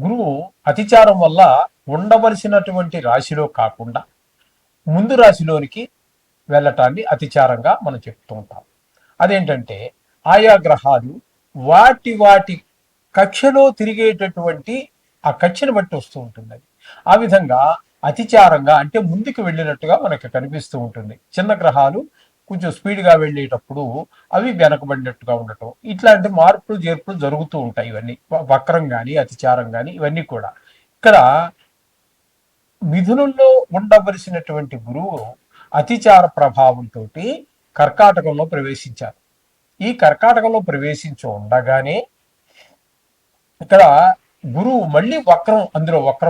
గురువు అతిచారం వల్ల ఉండవలసినటువంటి రాశిలో కాకుండా ముందు రాశిలోనికి వెళ్ళటాన్ని అతిచారంగా మనం చెప్తూ ఉంటాం. అదేంటంటే ఆయా గ్రహాలు వాటి వాటి కక్షలో తిరిగేటటువంటి ఆ కక్షను బట్టి వస్తూ ఉంటుంది అది. ఆ విధంగా అతిచారంగా అంటే ముందుకు వెళ్ళినట్టుగా మనకి కనిపిస్తూ ఉంటుంది. చిన్న గ్రహాలు కొంచెం స్పీడ్గా వెళ్ళేటప్పుడు అవి వెనకబడినట్టుగా ఉండటం. ఇట్లాంటి మార్పులు చేర్పులు జరుగుతూ ఉంటాయి ఇవన్నీ. వక్రం కానీ అతిచారం కానీ ఇవన్నీ కూడా. ఇక్కడ మిథునంలో ఉండవలసినటువంటి గురువు అతిచార ప్రభావంతో కర్కాటకంలో ప్రవేశించారు. ఈ కర్కాటకంలో ప్రవేశించి ఉండగానే ఇక్కడ గురువు మళ్ళీ వక్రం అందులో వక్ర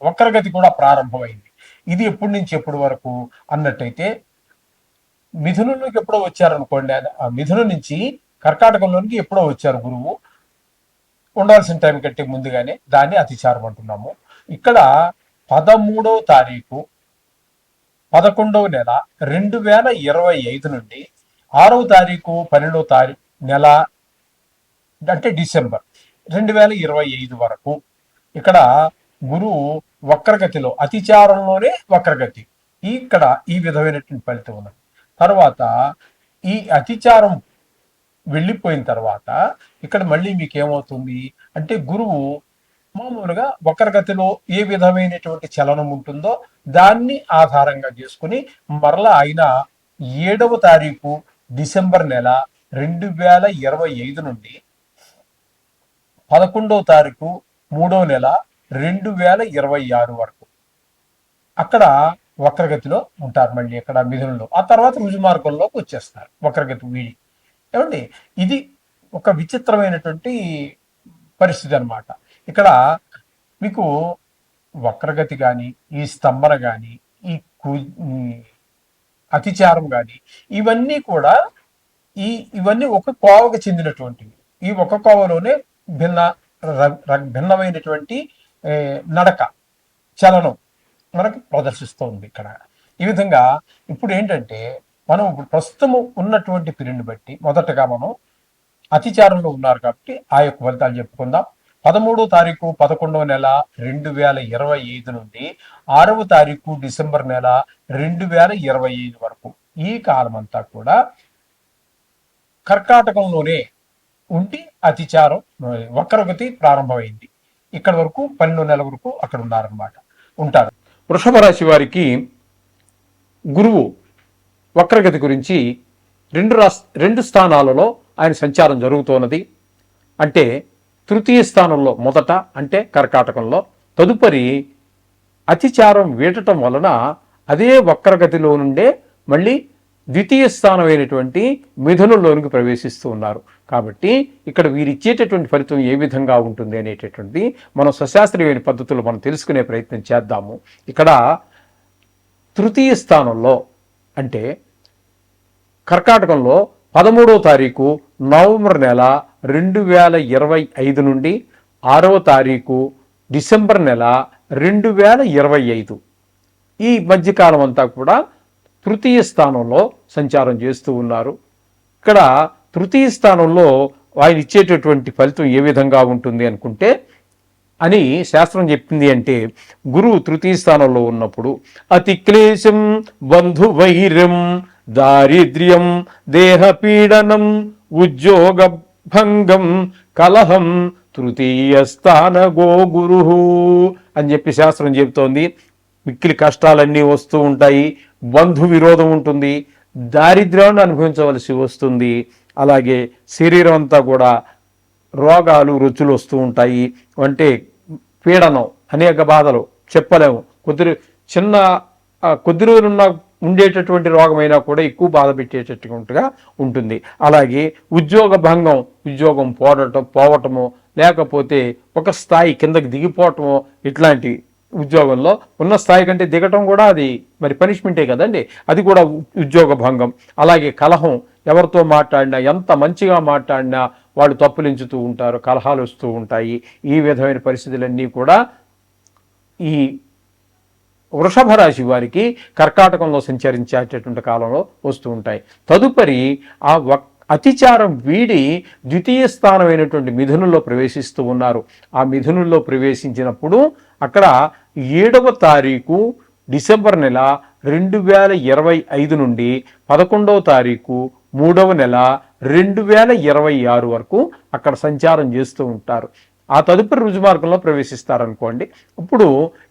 వక్రగతి కూడా ప్రారంభమైంది. ఇది ఎప్పటి నుంచి ఎప్పటి వరకు అన్నట్టయితే మిథునంలోకి ఎప్పుడో వచ్చారనుకోండి ఆ మిథునం నుంచి కర్కాటకంలోనికి ఎప్పుడో వచ్చారు గురువు. ఉండాల్సిన టైం కంటే ముందుగానే దాన్ని అతిచారం అంటున్నాము. ఇక్కడ పదమూడో తారీఖు పదకొండవ నెల రెండు వేల ఇరవై ఐదు నుండి ఆరవ తారీఖు పన్నెండవ తారీఖు నెల అంటే డిసెంబర్ రెండు వేల ఇరవై ఐదు వరకు ఇక్కడ గురువు వక్రగతిలో అతిచారంలోనే వక్రగతి. ఇక్కడ ఈ విధమైనటువంటి ఫలితం ఉన్నది. తర్వాత ఈ అతిచారం వెళ్ళిపోయిన తర్వాత ఇక్కడ మళ్ళీ మీకు ఏమవుతుంది అంటే గురువు మామూలుగా వక్రగతిలో ఏ విధమైనటువంటి చలనం ఉంటుందో దాన్ని ఆధారంగా చేసుకుని మరలా ఆయన ఏడవ తారీఖు డిసెంబర్ నెల రెండు వేల ఇరవై ఐదు నుండి పదకొండవ తారీఖు మూడవ నెల రెండు వేల ఇరవై ఆరు వరకు. అక్కడ వక్రగతిలో ఉంటారు మళ్ళీ అక్కడ మిథునంలో. ఆ తర్వాత రుజు మార్గంలోకి వచ్చేస్తారు వక్రగతి వీడి. ఏమండి? ఇది ఒక విచిత్రమైనటువంటి పరిస్థితి అన్నమాట. ఇక్కడ మీకు వక్రగతి కానీ ఈ స్తంభన కానీ ఈ అతిచారం కానీ ఇవన్నీ కూడా ఈ ఇవన్నీ ఒక కోవకు చెందినటువంటివి. ఈ ఒక కోవలోనే భిన్న ర- ర- భిన్నమైనటువంటి నడక చలనం మనకు ప్రదర్శిస్తోంది ఇక్కడ. ఈ విధంగా ఇప్పుడు ఏంటంటే మనం ఇప్పుడు ప్రస్తుతము ఉన్నటువంటి పీరియడ్ని బట్టి మొదటగా మనం అతిచారంలో ఉన్నారు కాబట్టి ఆ యొక్క ఫలితాలు చెప్పుకుందాం. పదమూడో తారీఖు పదకొండవ నెల రెండు వేల ఇరవై ఐదు నుండి ఆరవ తారీఖు డిసెంబర్ నెల రెండు వేల ఇరవై ఐదు వరకు ఈ కాలం అంతా కూడా కర్కాటకంలోనే ఉండి అతిచారం వక్రగతి ప్రారంభమైంది. ఇక్కడ వరకు పన్నెండు నెలల వరకు అక్కడ ఉన్నారనమాట ఉంటారు. వృషభ రాశి వారికి గురువు వక్రగతి గురించి రెండు రాస్ రెండు స్థానాలలో ఆయన సంచారం జరుగుతున్నది. అంటే తృతీయ స్థానంలో మొదట అంటే కర్కాటకంలో. తదుపరి అతిచారం వీడటం వలన అదే వక్రగతిలో నుండే మళ్ళీ ద్వితీయ స్థానమైనటువంటి మిథునంలోనికి ప్రవేశిస్తూ ఉన్నారు. కాబట్టి ఇక్కడ వీరిచ్చేటటువంటి ఫలితం ఏ విధంగా ఉంటుంది అనేటటువంటిది మనం సశాస్త్రీయమైన పద్ధతులు మనం తెలుసుకునే ప్రయత్నం చేద్దాము. ఇక్కడ తృతీయ స్థానంలో అంటే కర్కాటకంలో పదమూడవ తారీఖు నవంబర్ నెల రెండు వేల ఇరవై ఐదు నుండి ఆరవ తారీఖు డిసెంబర్ నెల రెండు వేల ఇరవై ఐదు. ఈ మధ్యకాలం అంతా కూడా తృతీయ స్థానంలో సంచారం చేస్తూ ఉన్నారు. ఇక్కడ తృతీయ స్థానంలో ఆయన ఇచ్చేటటువంటి ఫలితం ఏ విధంగా ఉంటుంది అనుకుంటే అని శాస్త్రం చెప్పింది అంటే గురువు తృతీయ స్థానంలో ఉన్నప్పుడు అతి క్లేశం బంధు వైర్యం దారిద్ర్యం దేహపీడనం ఉద్యోగ భంగం కలహం తృతీయ స్థాన గో గురు అని చెప్పి శాస్త్రం చెబుతోంది. మిక్కిలి కష్టాలన్నీ వస్తూ ఉంటాయి బంధు విరోధం ఉంటుంది దారిద్ర్యాన్ని అనుభవించవలసి వస్తుంది. అలాగే శరీరం అంతా కూడా రోగాలు రుచులు వస్తూ ఉంటాయి. అంటే పీడనం అనేక బాధలు చెప్పలేము. కొద్ది చిన్న కొద్ది రోజులున్న ఉండేటటువంటి రోగమైనా కూడా ఎక్కువ బాధ పెట్టేటట్టుగా ఉంటుంది. అలాగే ఉద్యోగ భంగం ఉద్యోగం పోవటం పోవటము లేకపోతే ఒక స్థాయి కిందకి దిగిపోవటము ఇట్లాంటి ఉద్యోగంలో ఉన్న స్థాయి కంటే దిగటం కూడా అది మరి పనిష్మెంటే కదండి. అది కూడా ఉ- ఉద్యోగ భంగం. అలాగే కలహం ఎవరితో మాట్లాడినా ఎంత మంచిగా మాట్లాడినా వాళ్ళు తప్పులించుతూ ఉంటారు కలహాలు వస్తూ ఉంటాయి. ఈ విధమైన పరిస్థితులన్నీ కూడా ఈ వృషభ రాశి వారికి కర్కాటకంలో సంచరించేటటువంటి కాలంలో వస్తూ ఉంటాయి. తదుపరి ఆ వక్ అతిచారం వీడి ద్వితీయ స్థానమైనటువంటి మిథునుల్లో ప్రవేశిస్తూ ఉన్నారు. ఆ మిథునుల్లో ప్రవేశించినప్పుడు అక్కడ ఏడవ తారీఖు డిసెంబర్ నెల రెండు వేల ఇరవై ఐదు నుండి పదకొండవ తారీఖు మూడవ నెల రెండు వేల ఇరవై ఆరు వరకు అక్కడ సంచారం చేస్తూ ఉంటారు. ఆ తదుపరి రుజుమార్గంలో ప్రవేశిస్తారనుకోండి. ఇప్పుడు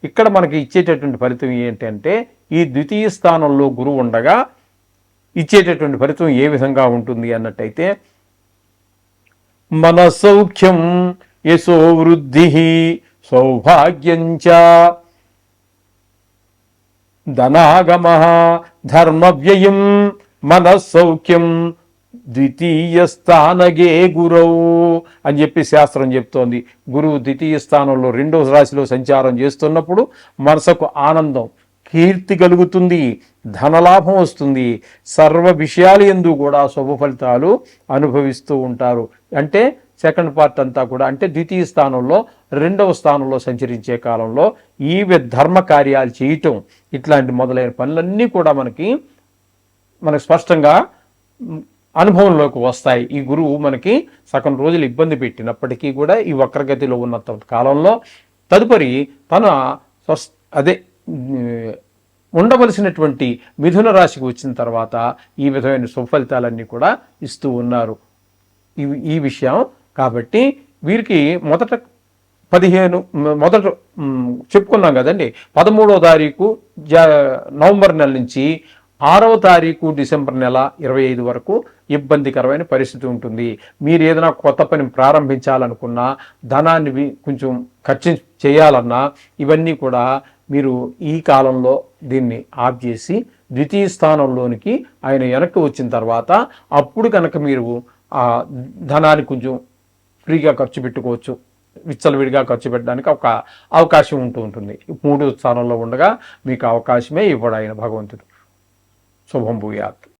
ఇక్కడ మనకి ఇచ్చేటటువంటి ఫలితం ఏంటంటే ఈ ద్వితీయ స్థానంలో గురువు ఉండగా ఇచ్చేటటువంటి ఫలితం ఏ విధంగా ఉంటుంది అన్నట్టయితే మన సౌఖ్యం యశో వృద్ధి సౌభాగ్యంచ ధనాగమ ధర్మ వ్యయం మన సౌఖ్యం ద్వితీయ స్థానగే గురవు అని చెప్పి శాస్త్రం చెప్తోంది. గురువు ద్వితీయ స్థానంలో రెండవ రాశిలో సంచారం చేస్తున్నప్పుడు మనసుకు ఆనందం కీర్తి కలుగుతుంది ధనలాభం వస్తుంది. సర్వ విషయాలు ఎందు కూడా శుభ ఫలితాలు అనుభవిస్తూ ఉంటారు. అంటే సెకండ్ పార్ట్ అంతా కూడా అంటే ద్వితీయ స్థానంలో రెండవ స్థానంలో సంచరించే కాలంలో ఈ ధర్మ కార్యాలు చేయటం ఇట్లాంటి మొదలైన పనులన్నీ కూడా మనకి మనకు స్పష్టంగా అనుభవంలోకి వస్తాయి. ఈ గురువు మనకి సగం రోజులు ఇబ్బంది పెట్టినప్పటికీ కూడా ఈ వక్రగతిలో ఉన్నంత కాలంలో తదుపరి తన స్వస్ అదే ఉండవలసినటువంటి మిథున రాశికి వచ్చిన తర్వాత ఈ విధమైన సుఫలితాలన్నీ కూడా ఇస్తూ ఉన్నారు. ఈ ఈ విషయం కాబట్టి వీరికి మొదట పదిహేను మొదట చెప్పుకున్నాం కదండి. పదమూడో తారీఖు జ నవంబర్ నెల నుంచి ఆరవ తారీఖు డిసెంబర్ నెల ఇరవై ఐదు వరకు ఇబ్బందికరమైన పరిస్థితి ఉంటుంది. మీరు ఏదైనా కొత్త పని ప్రారంభించాలనుకున్నా ధనాన్ని కొంచెం ఖర్చు చేయాలన్నా ఇవన్నీ కూడా మీరు ఈ కాలంలో దీన్ని ఆఫ్ చేసి ద్వితీయ స్థానంలోనికి ఆయన వెనక్కి వచ్చిన తర్వాత అప్పుడు కనుక మీరు ఆ ధనాన్ని కొంచెం ఫ్రీగా ఖర్చు పెట్టుకోవచ్చు. విచ్చలవిడిగా ఖర్చు పెట్టడానికి ఒక అవకాశం ఉంటూ ఉంటుంది. మూడో స్థానంలో ఉండగా మీకు అవకాశమే ఇవ్వడు ఆయన భగవంతుడు. శుభం భూయాత్